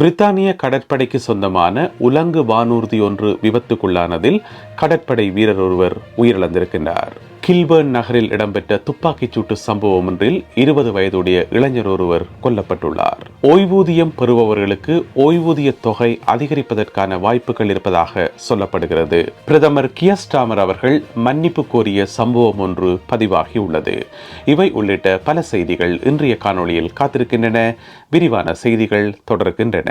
பிரித்தானிய கடற்படைக்கு சொந்தமான உலங்கு வானூர்தி ஒன்று விபத்துக்குள்ளானதில் கடற்படை வீரர் ஒருவர் உயிரிழந்திருக்கின்றார். கில்பர்ன் நகரில் இடம்பெற்ற துப்பாக்கிச் சூட்டு சம்பவம் ஒன்றில் இருபது வயதுடைய இளைஞர் ஒருவர் கொல்லப்பட்டுள்ளார். ஓய்வூதியம் பெறுபவர்களுக்கு ஓய்வூதிய தொகை அதிகரிப்பதற்கான வாய்ப்புகள் இருப்பதாக சொல்லப்படுகிறது. பிரதமர் கியஸ்டாமர் அவர்கள் மன்னிப்பு கோரிய சம்பவம் ஒன்று பதிவாகியுள்ளது இவை உள்ளிட்ட பல செய்திகள் இன்றைய காணொளியில் காத்திருக்கின்றன. விரிவான செய்திகள் தொடர்கின்றன.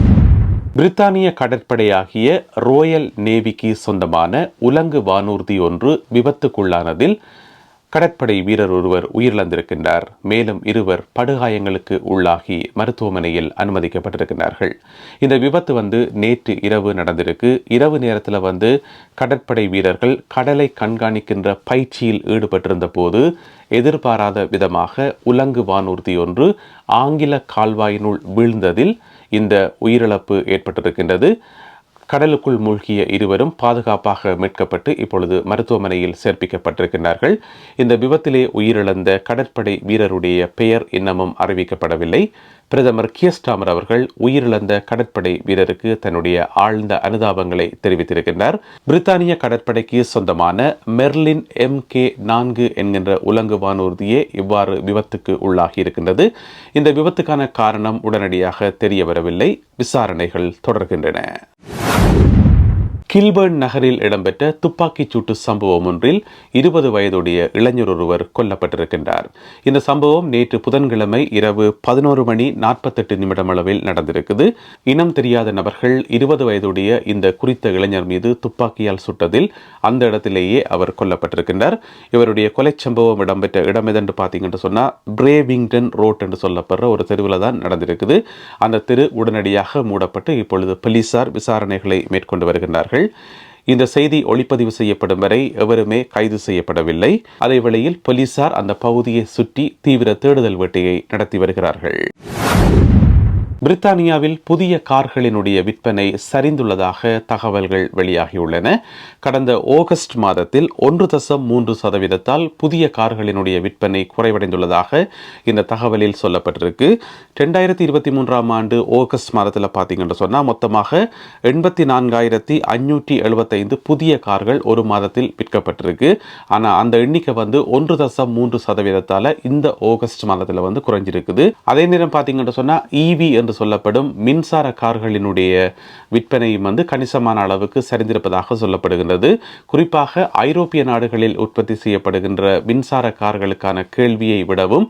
பிரித்தானிய கடற்படையாகிய ரோயல் நேவிக்கு சொந்தமான உலங்கு வானூர்தி ஒன்று விபத்துக்குள்ளானதில் கடற்படை வீரர் ஒருவர் உயிரிழந்திருக்கின்றார். மேலும் இருவர் படுகாயங்களுக்கு உள்ளாகி மருத்துவமனையில் அனுமதிக்கப்பட்டிருக்கிறார்கள் இந்த விபத்து வந்து நேற்று இரவு நடந்திருக்கு. இரவு நேரத்தில் வந்து கடற்படை வீரர்கள் கடலை கண்காணிக்கின்ற பயிற்சியில் ஈடுபட்டிருந்த போது எதிர்பாராத விதமாக உலங்கு வானூர்தி ஒன்று ஆங்கில கால்வாயினுள் வீழ்ந்ததில் இந்த உயிரிழப்பு ஏற்பட்டிருக்கின்றது. கடலுக்குள் மூழ்கிய இருவரும் பாதுகாப்பாக மீட்கப்பட்டு இப்பொழுது மருத்துவமனையில் சேர்ப்பிக்கப்பட்டிருக்கின்றார்கள். இந்த விபத்திலே உயிரிழந்த கடற்படை வீரருடைய பெயர் இன்னமும் அறிவிக்கப்படவில்லை. பிரதமர் கியஸ்டாமர் அவர்கள் உயிரிழந்த கடற்படை வீரருக்கு தன்னுடைய ஆழ்ந்த அனுதாபங்களை தெரிவித்திருக்கின்றார். பிரித்தானிய கடற்படைக்கு சொந்தமான மெர்லின் எம் கே நான்கு என்கின்ற உலங்கு வானூர்தியே இவ்வாறு விபத்துக்கு உள்ளாகி இருக்கின்றது இந்த விபத்துக்கான காரணம் உடனடியாக தெரிய வரவில்லை விசாரணைகள் தொடர்கின்றன. கில்பர்ன் நகரில் இடம்பெற்ற துப்பாக்கிச் சூட்டு சம்பவம் ஒன்றில் இருபது வயதுடைய இளைஞர் ஒருவர் கொல்லப்பட்டிருக்கின்றார். இந்த சம்பவம் நேற்று புதன்கிழமை இரவு பதினோரு மணி நாற்பத்தெட்டு நிமிடம் அளவில் நடந்திருக்குது. இனம் தெரியாத நபர்கள் இருபது வயதுடைய இந்த குறித்த இளைஞர் மீது துப்பாக்கியால் சுட்டதில் அந்த இடத்திலேயே அவர் கொல்லப்பட்டிருக்கின்றார். இவருடைய கொலை சம்பவம் இடம்பெற்ற இடம் எதென்று பார்த்தீங்கன்னு சொன்னால் பிரேவிங்டன் ரோட் என்று சொல்லப்படுற ஒரு தெருவில் தான் நடந்திருக்குது. அந்த தெரு உடனடியாக மூடப்பட்டு இப்பொழுது போலீசார் விசாரணைகளை மேற்கொண்டு வருகின்றார்கள். இந்த செய்தி ஒளிப்பதிவு செய்யப்படும் வரை எவருமே கைது செய்யப்படவில்லை. அதேவேளையில் போலீசார் அந்த பகுதியை சுற்றி தீவிர தேடுதல் வேட்டையை நடத்தி வருகிறார்கள். பிரித்தானியாவில் புதிய கார்களினுடைய விற்பனை சரிந்துள்ளதாக தகவல்கள் வெளியாகியுள்ளன. கடந்த ஆகஸ்ட் மாதத்தில் ஒன்று தசம் மூன்று சதவீதத்தால் புதிய கார்களினுடைய விற்பனை குறைவடைந்துள்ளதாக இந்த தகவலில் சொல்லப்பட்டிருக்கு. ரெண்டாயிரத்தி இருபத்தி மூன்றாம் ஆண்டு ஆகஸ்ட் மாதத்தில் பார்த்தீங்கன்னு சொன்னால் மொத்தமாக எண்பத்தி நான்காயிரத்தி ஐநூற்றி எழுபத்தைந்து புதிய கார்கள் ஒரு மாதத்தில் விற்கப்பட்டிருக்கு. ஆனால் அந்த எண்ணிக்கை வந்து ஒன்று தசம் மூன்று சதவீதத்தால் இந்த ஆகஸ்ட் மாதத்தில் வந்து குறைஞ்சிருக்குது. அதே நேரம் பார்த்தீங்கன்னு சொன்னால் இவி என்று சொல்லப்படும் மின்சார கார்களினுடைய விற்பனையும் வந்து கணிசமான அளவுக்கு சரிந்திருப்பதாக சொல்லப்படுகின்றது. குறிப்பாக ஐரோப்பிய நாடுகளில் உற்பத்தி செய்யப்படுகின்ற மின்சார கார்களுக்கான கேள்வியை விடவும்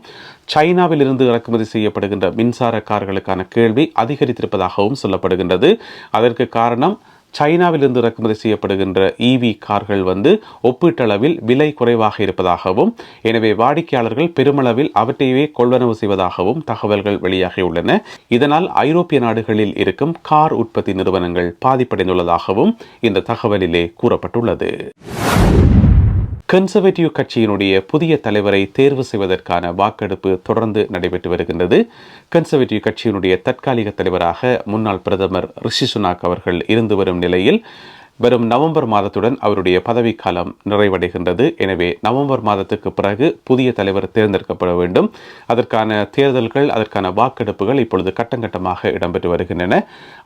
சைனாவில் இருந்து இறக்குமதி செய்யப்படுகின்ற மின்சார கார்களுக்கான கேள்வி அதிகரித்திருப்பதாகவும் சொல்லப்படுகின்றது. அதற்கு காரணம் சைனாவிலிருந்து இறக்குமதி செய்யப்படுகின்ற இவி கார்கள் வந்து ஒப்பீட்டளவில் விலை குறைவாக இருப்பதாகவும் எனவே வாடிக்கையாளர்கள் பெருமளவில் அவற்றையே கொள்வனவு செய்வதாகவும் தகவல்கள் வெளியாகியுள்ளன. இதனால் ஐரோப்பிய நாடுகளில் இருக்கும் கார் உற்பத்தி நிறுவனங்கள் பாதிப்படைந்துள்ளதாகவும் இந்த தகவலிலே கூறப்பட்டுள்ளது. கன்சர்வேட்டிவ் கட்சியினுடைய புதிய தலைவரை தேர்வு செய்வதற்கான வாக்கெடுப்பு தொடர்ந்து நடைபெற்று வருகின்றது. கன்சர்வேட்டிவ் கட்சியினுடைய தற்காலிக தலைவராக முன்னாள் பிரதமர் ரிஷி சுனாக் அவர்கள் இருந்து வரும் நிலையில் வரும் நவம்பர் மாதத்துடன் அவருடைய பதவிக்காலம் நிறைவடைகின்றது. எனவே நவம்பர் மாதத்துக்கு பிறகு புதிய தலைவர் தேர்ந்தெடுக்கப்பட வேண்டும். அதற்கான தேர்தல்கள் அதற்கான வாக்கெடுப்புகள் இப்பொழுது கட்டங்கட்டமாக இடம்பெற்று வருகின்றன.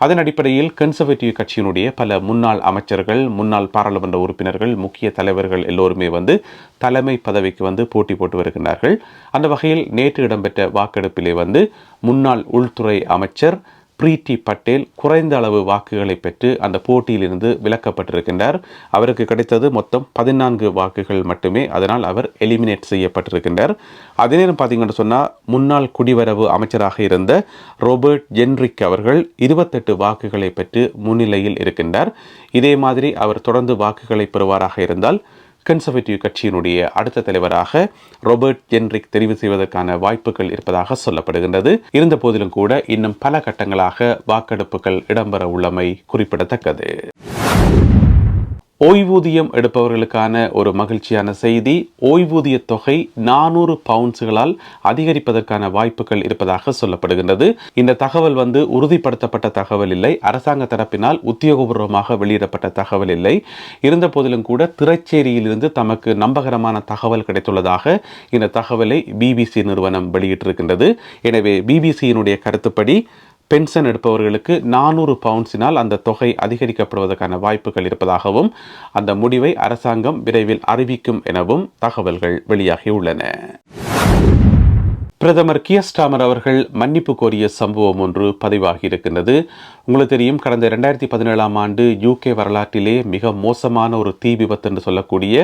அதன் அடிப்படையில் கன்சர்வேட்டிவ் கட்சியினுடைய பல முன்னாள் அமைச்சர்கள் முன்னாள் பாராளுமன்ற உறுப்பினர்கள் முக்கிய தலைவர்கள் எல்லோருமே வந்து தலைமை பதவிக்கு வந்து போட்டி போட்டு வருகின்றார்கள். அந்த வகையில் நேற்று இடம்பெற்ற வாக்கெடுப்பிலே வந்து முன்னாள் உள்துறை அமைச்சர் பிரீத்தி பட்டேல் குறைந்த அளவு வாக்குகளை பெற்று அந்த போட்டியிலிருந்து விலக்கப்பட்டிருக்கின்றார். அவருக்கு கிடைத்தது மொத்தம் பதினான்கு வாக்குகள் மட்டுமே. அதனால் அவர் எலிமினேட் செய்யப்பட்டிருக்கின்றார். அதே நேரம் பார்த்தீங்கன்னு சொன்னால் முன்னாள் குடிவரவு அமைச்சராக இருந்த ரோபர்ட் ஜென்ரிக் அவர்கள் இருபத்தெட்டு வாக்குகளை பெற்று முன்னிலையில் இருக்கின்றார். இதே மாதிரி அவர் தொடர்ந்து வாக்குகளை பெறுவாராக இருந்தால் கன்சர்வேட்டிவ் கட்சியினுடைய அடுத்த தலைவராக ரோபர்ட் ஜென்ரிக் தெரிவு செய்வதற்கான வாய்ப்புகள் இருப்பதாக சொல்லப்படுகின்றது. இருந்த போதிலும் கூட இன்னும் பல கட்டங்களாக வாக்கெடுப்புகள் இடம்பெற உள்ளமை குறிப்பிடத்தக்கது. ஓய்வூதியம் எடுப்பவர்களுக்கான ஒரு மகிழ்ச்சியான செய்தி ஓய்வூதிய தொகை நானூறு பவுண்ட்ஸ்களால் அதிகரிப்பதற்கான வாய்ப்புகள் இருப்பதாக சொல்லப்படுகின்றது. இந்த தகவல் வந்து உறுதிப்படுத்தப்பட்ட தகவல் இல்லை. அரசாங்க தரப்பினால் உத்தியோகபூர்வமாக வெளியிடப்பட்ட தகவல் இல்லை. இருந்த போதிலும் கூட திரைச்சேரியிலிருந்து தமக்கு நம்பகரமான தகவல் கிடைத்துள்ளதாக இந்த தகவலை பிபிசி நிறுவனம் வெளியிட்டிருக்கின்றது. எனவே பிபிசியினுடைய கருத்துப்படி பென்ஷன் எடுப்பவர்களுக்கு நானூறு பவுண்ட்ஸினால் அந்த தொகை அதிகரிக்கப்படுவதற்கான வாய்ப்புகள் இருப்பதாகவும் அந்த முடிவை அரசாங்கம் விரைவில் அறிவிக்கும் எனவும் தகவல்கள் வெளியாகியுள்ளன. பிரதமர் கியஸ்டாமர் அவர்கள் மன்னிப்பு கோரிய சம்பவம் ஒன்று பதிவாகி இருக்கின்றது உங்களுக்கு தெரியும் கடந்த இரண்டாயிரத்தி பதினேழாம் ஆண்டு யூகே வரலாற்றிலே மிக மோசமான ஒரு தீ விபத்து என்று சொல்லக்கூடிய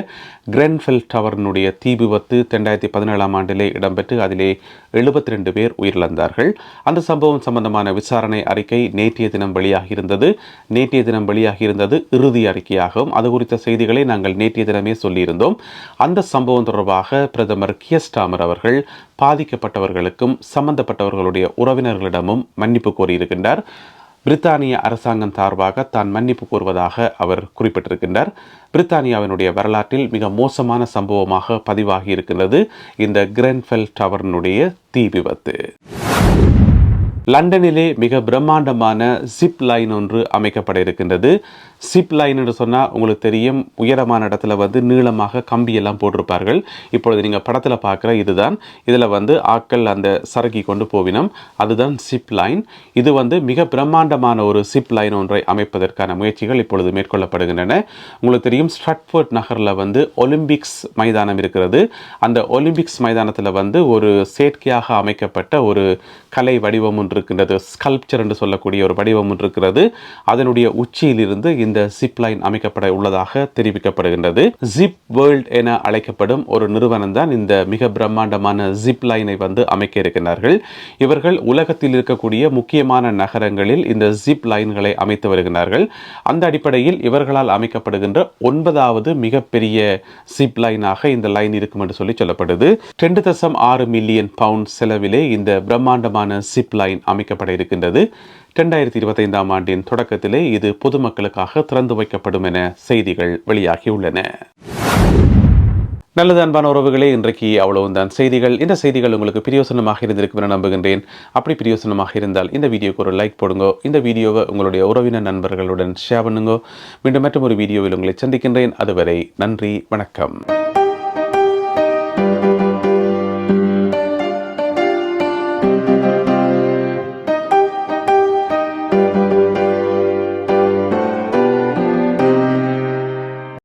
கிரென்ஃபெல் டவரினுடைய தீ விபத்து ரெண்டாயிரத்தி பதினேழாம் ஆண்டிலே இடம்பெற்று அதிலே எழுபத்தி ரெண்டு பேர் உயிரிழந்தார்கள். அந்த சம்பவம் சம்பந்தமான விசாரணை அறிக்கை நேற்றைய தினம் வெளியாகியிருந்தது. நேற்றைய தினம் வெளியாகியிருந்தது இறுதி அறிக்கையாகும். அது குறித்த செய்திகளை நாங்கள் நேற்றைய தினமே சொல்லியிருந்தோம். அந்த சம்பவம் தொடர்பாக பிரதமர் கியஸ்டாமர் அவர்கள் பாதிக்க பாதிக்கப்பட்டவர்களுக்கும் சம்பந்தப்பட்டவர்களுடைய உறவினர்களிடமும் மன்னிப்பு கோரியிருக்கின்றார். பிரித்தானிய அரசாங்கம் சார்பாக தான் மன்னிப்பு கோருவதாக அவர் குறிப்பிட்டிருக்கின்றார். பிரித்தானியாவினுடைய வரலாற்றில் மிக மோசமான சம்பவமாக பதிவாகி இருக்கின்றது இந்த கிரென்ஃபெல் டவர்னுடைய தீ விபத்து. லண்டனிலே மிக பிரம்மாண்டமான ஜிப் லைன் ஒன்று அமைக்கப்பட இருக்கின்றது. சிப் லைன் என்று சொன்னால் உங்களுக்கு தெரியும் உயரமான இடத்துல வந்து நீளமாக கம்பியெல்லாம் போட்டிருப்பார்கள். இப்பொழுது நீங்கள் படத்தில் பார்க்குற இதுதான். இதில் வந்து ஆட்கள் அந்த சரக்கி கொண்டு போவினம். அதுதான் சிப் லைன் இது வந்து மிக பிரம்மாண்டமான ஒரு சிப் லைன் ஒன்றை அமைப்பதற்கான முயற்சிகள் இப்பொழுது மேற்கொள்ளப்படுகின்றன. உங்களுக்கு தெரியும் ஸ்ட்ரட்ஃபோர்ட் நகரில் வந்து ஒலிம்பிக்ஸ் மைதானம் இருக்கிறது. அந்த ஒலிம்பிக்ஸ் மைதானத்தில் வந்து ஒரு செயற்கையாக அமைக்கப்பட்ட ஒரு கலை வடிவம் ஒன்று இருக்கின்றது. ஸ்கல்ப்சர் என்று சொல்லக்கூடிய ஒரு வடிவம் ஒன்று இருக்கிறது. அதனுடைய உச்சியிலிருந்து இந்த இந்த ஜிப் லைன் அமைக்கப்பட உள்ளதாக தெரிவிக்கப்படுகின்றது. ஜிப் வேர்ல்ட் என அழைக்கப்படும் ஒரு நிறுவனம் தான் இந்த மிக பிரம்மாண்டமான ஜிப் லைனை வந்து அமைக்க இருக்கின்றார்கள். இவர்கள் உலகத்தில் இருக்கக்கூடிய முக்கியமான நகரங்களில் இந்த ஜிப் லைன்களை அமைத்து வருகின்றார்கள். அந்த அடிப்படையில் இவர்களால் அமைக்கப்படுகின்ற ஒன்பதாவது மிகப்பெரிய ஜிப் லைனாக இந்த லைன் இருக்கும் என்று சொல்லி சொல்லப்படுது. ரெண்டு தசம் ஆறு மில்லியன் பவுண்ட் செலவிலே இந்த பிரம்மாண்டமான ஜிப் லைன் அமைக்கப்பட இருக்கின்றது. ரெண்டாயிரத்தி இருபத்தைந்தாம் ஆண்டின் தொடக்கத்திலே இது பொதுமக்களுக்காக திறந்து வைக்கப்படும் என செய்திகள் வெளியாகியுள்ளன. நல்லது அன்பான உறவுகளே இன்றைக்கு அவ்வளவுதான். செய்திகள் இந்த செய்திகள் உங்களுக்கு பிரியோசனமாக இருந்திருக்கும் என நம்புகின்றேன். அப்படி பிரியோசனமாக இருந்தால் இந்த வீடியோக்கு ஒரு லைக் போடுங்க. இந்த வீடியோவை உங்களுடைய உறவினர் நண்பர்களுடன் ஷேர் பண்ணுங்க. மீண்டும் மற்றும் ஒரு வீடியோவில் உங்களை சந்திக்கின்றேன். அதுவரை நன்றி வணக்கம்.